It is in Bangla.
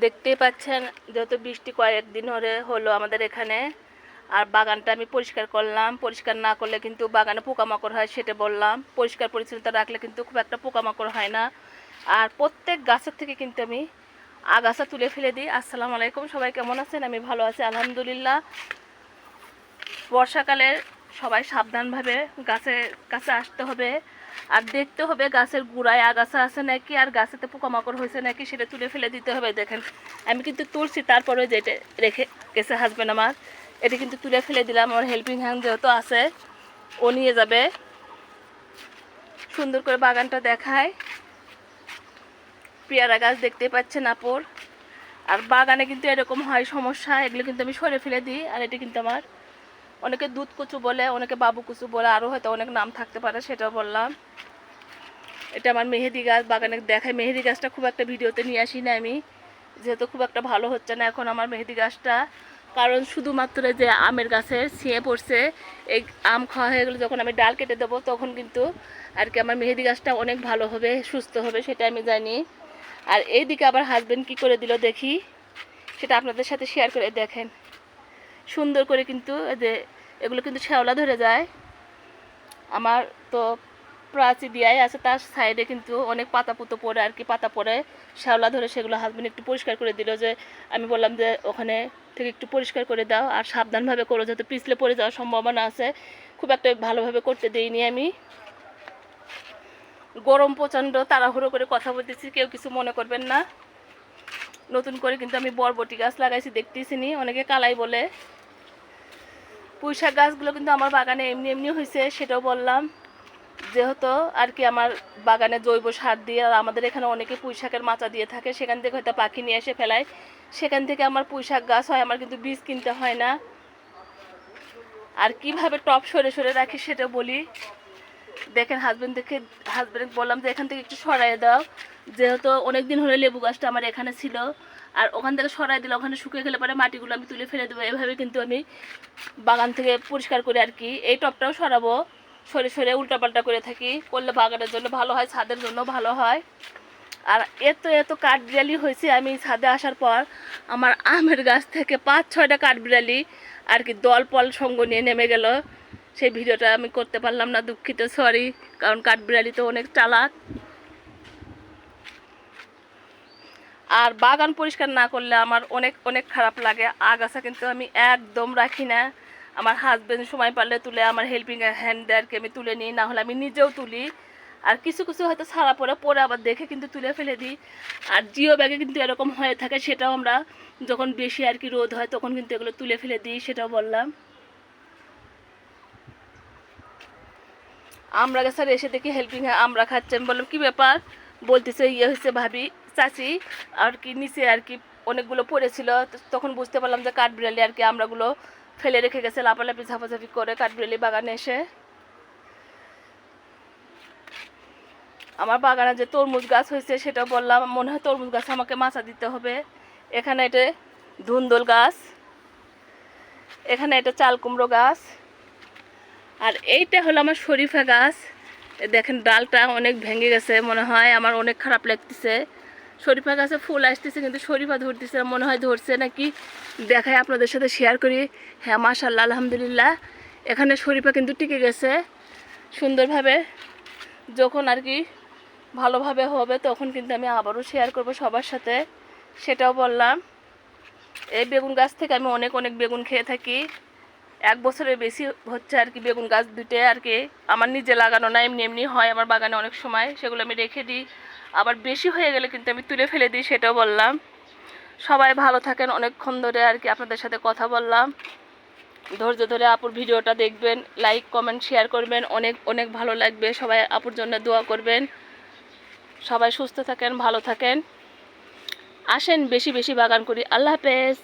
দেখতেই পাচ্ছেন, যেহেতু বৃষ্টি কয়েকদিন ধরে হলো আমাদের এখানে, আর বাগানটা আমি পরিষ্কার করলাম। পরিষ্কার না করলে কিন্তু বাগানে পোকামাকড় হয় সেটা বললাম। পরিষ্কার পরিচ্ছন্নতা রাখলে কিন্তু খুব একটা পোকামাকড় হয় না। আর প্রত্যেক গাছের থেকে কিন্তু আমি আগাছা তুলে ফেলে দিই। আসসালামু আলাইকুম, সবাই কেমন আছেন? আমি ভালো আছি, আলহামদুলিল্লাহ। বর্ষাকালে সবাই সাবধানভাবে গাছের কাছে আসতে হবে। আর দেখতে হবে গাছের গুড়ায় আগাছা আছে নাকি, আর গাছেতে পোকামাকড় হয়েছে নাকি, সেটা তুলে ফেলে দিতে হবে। দেখেন, আমি কিন্তু তুলছি, তারপরে যেটা রেখে গেছে হাজব্যান্ড আমার, এটা কিন্তু তুলে ফেলে দিলাম। আমার হেল্পিং হ্যান্ড যেহেতু আছে, ও নিয়ে যাবে। সুন্দর করে বাগানটা দেখায়। পেয়ারা গাছ দেখতে পাচ্ছেন আপুর। আর বাগানে কিন্তু এরকম হয় সমস্যা, এগুলো কিন্তু আমি সরে ফেলে দিই, আর এটা কিন্তু আমার অনেকে দুধ কুচু বলে, অনেকে বাবু কুচু বলে আরও হয়তো অনেক নাম থাকতে পারে, সেটাও বললাম। এটা আমার মেহেদি গাছ, বাগানে দেখায় মেহেদি গাছটা খুব একটা ভিডিওতে নিয়ে আসি না আমি। যেহেতু খুব একটা ভালো হচ্ছে না এখন আমার মেহেদি গাছটা। কারণ শুধুমাত্র যে আমের গাছের ছিঁয়ে পড়ছে, এই আম খাওয়া হয়ে গেলে যখন আমি ডাল কেটে দেবো, তখন কিন্তু আর কি আমার মেহেদি গাছটা অনেক ভালো হবে, সুস্থ হবে, সেটা আমি জানি। আর এইদিকে আবার হাজবেন্ড কি করে দিল দেখি, সেটা আপনাদের সাথে শেয়ার করে দেখেন। সুন্দর করে কিন্তু যে এগুলো কিন্তু শ্যাওলা ধরে যায়। আমার তো প্রাচী দিয়াই আছে, তার সাইডে কিন্তু অনেক পাতা পুতো পড়ে আর কি, পাতা পড়ে। শ্যাওলা ধরে সেগুলো হাজবেন্ড একটু পরিষ্কার করে দিল যে, আমি বললাম যে, ওখানে থেকে একটু পরিষ্কার করে দাও আর সাবধানভাবে করো যাতে পিছলে পড়ে যাওয়ার সম্ভাবনা আছে। খুব একটা ভালোভাবে করতে দিইনি আমি। গরম প্রচণ্ড তাড়াহুড়ো করে কথা বলতেছি, কেউ কিছু মনে করবেন না। নতুন করে কিন্তু আমি বরবটি গাছ লাগাইছি দেখতেছি নি অনেকে কালাই বলে। পুঁইশাক গাছগুলো কিন্তু আমার বাগানে এমনি এমনি হয়েছে সেটাও বললাম। যেহেতু আর কি আমার বাগানে জৈব সার দিয়ে আর আমাদের এখানে অনেকে পুঁইশাকের মাচা দিয়ে থাকে, সেখান থেকে হয়তো পাখি নিয়ে এসে ফেলায়। সেখান থেকে আমার পুঁইশাক গাছ হয়, আমার কিন্তু বীজ কিনতে হয় না। আর কীভাবে টপ সরে সরে রাখি সেটা বলি। দেখেন হাজবেন্ড দেখে হাজবেন্ড বললাম যে, এখান থেকে একটু সরাই দাও। যেহেতু অনেক দিন হলে লেবু গাছটা আমার এখানে ছিল, আর ওখান থেকে সরাই দিলে, ওখানে শুকিয়ে গেলে পরে মাটিগুলো আমি তুলে ফেলে দেবো। এভাবে কিন্তু আমি বাগান থেকে পরিষ্কার করে আর কি, এই টপটাও সরাবো, সরে সরে উল্টাপাল্টা করে থাকি, করলে বাগানের জন্য ভালো হয়, ছাদের জন্য ভালো হয়। আর এত এত কাঠবিড়ালি হয়েছে আমি ছাদে আসার পর, আমার আমের গাছ থেকে পাঁচ ছয়টা কাঠবিড়ালি আর কি দল পল সঙ্গ নিয়ে নেমে গেল। সেই ভিডিওটা আমি করতে পারলাম না, দুঃখিত সরি কারণ কাঠবিড়ালি তো অনেক চালাক। আর বাগান পরিষ্কার না করলে আমার অনেক অনেক খারাপ লাগে। আগাছা কিন্তু আমি একদম রাখি না। আমার হাজব্যান্ড সময় পারলে তুলে আমার হেল্পিং হ্যান্ডদেরকে আমি তুলে নিই না হলে আমি নিজেও তুলি। আর কিছু কিছু হয়তো ছাড়া পরে পরে আবার দেখে কিন্তু তুলে ফেলে দিই। আর জিও ব্যাগে কিন্তু এরকম হয়ে থাকে, সেটাও আমরা যখন বেশি আর কি রোদ হয়, তখন কিন্তু এগুলো তুলে ফেলে দিই, সেটাও বললাম। আমরা গেছে এসে দেখি হেল্পিং আমরা খাচ্ছি আমি বললাম, কী ব্যাপার? বলতেছে ইয়ে হয়েছে ভাবি। চাচি আর কি, নিচে আর কি অনেকগুলো পড়েছিল। তখন বুঝতে পারলাম যে কাঠবিড়ালি আর কি আমরাগুলো ফেলে রেখে গেছে, লাপালাপি, ঝাপাঝাপি করে কাঠবিড়ালি বাগানে এসে। আমার বাগানে যে তরমুজ গাছ হয়েছে সেটা বললাম, মনে হয় তরমুজ গাছ আমাকে মাচা দিতে হবে। এখানে এটা ধুন্দল গাছ, এখানে এটা চাল কুমড়ো গাছ, আর এইটা হলো আমার শরীফা গাছ। দেখেন, ডালটা অনেক ভেঙে গেছে, মনে হয় আমার অনেক খারাপ লাগতেছে। শরীফা গাছে ফুল আসতেছে কিন্তু শরীফা ধরতেছে না, মনে হয় ধরছে নাকি? দেখায় আপনাদের সাথে শেয়ার করি। হ্যাঁ মাশাল্লাহ আলহামদুলিল্লাহ। এখানে শরীফা কিন্তু টিকে গেছে সুন্দরভাবে। যখন আর কি ভালোভাবে হবে তখন কিন্তু আমি আবারও শেয়ার করব সবার সাথে। সেটাও বললাম। এই বেগুন গাছ থেকে আমি অনেক অনেক বেগুন খেয়ে থাকি। এক বছরের বেশি হচ্ছে আর কি বেগুন গাছ দুটো আর কি। আমার নিজে লাগানো না এমনি এমনি হয় আমার বাগানে অনেক সময়। সেগুলো আমি রেখে দিই। আবার বেশি হয়ে গেলে কিন্তু আমি তুলে ফেলে দিই, সেটাও বললাম। সবাই ভালো থাকেন, অনেকক্ষণ ধরে আর কি আপনাদের সাথে কথা বললাম। ধৈর্য ধরে আপুর ভিডিওটা দেখবেন লাইক কমেন্ট শেয়ার করবেন, অনেক অনেক ভালো লাগবে। সবাই আপুর জন্য দোয়া করবেন। সবাই সুস্থ থাকেন, ভালো থাকেন। আসেন বেশি বেশি বাগান করি। আল্লাহ হাফেজ।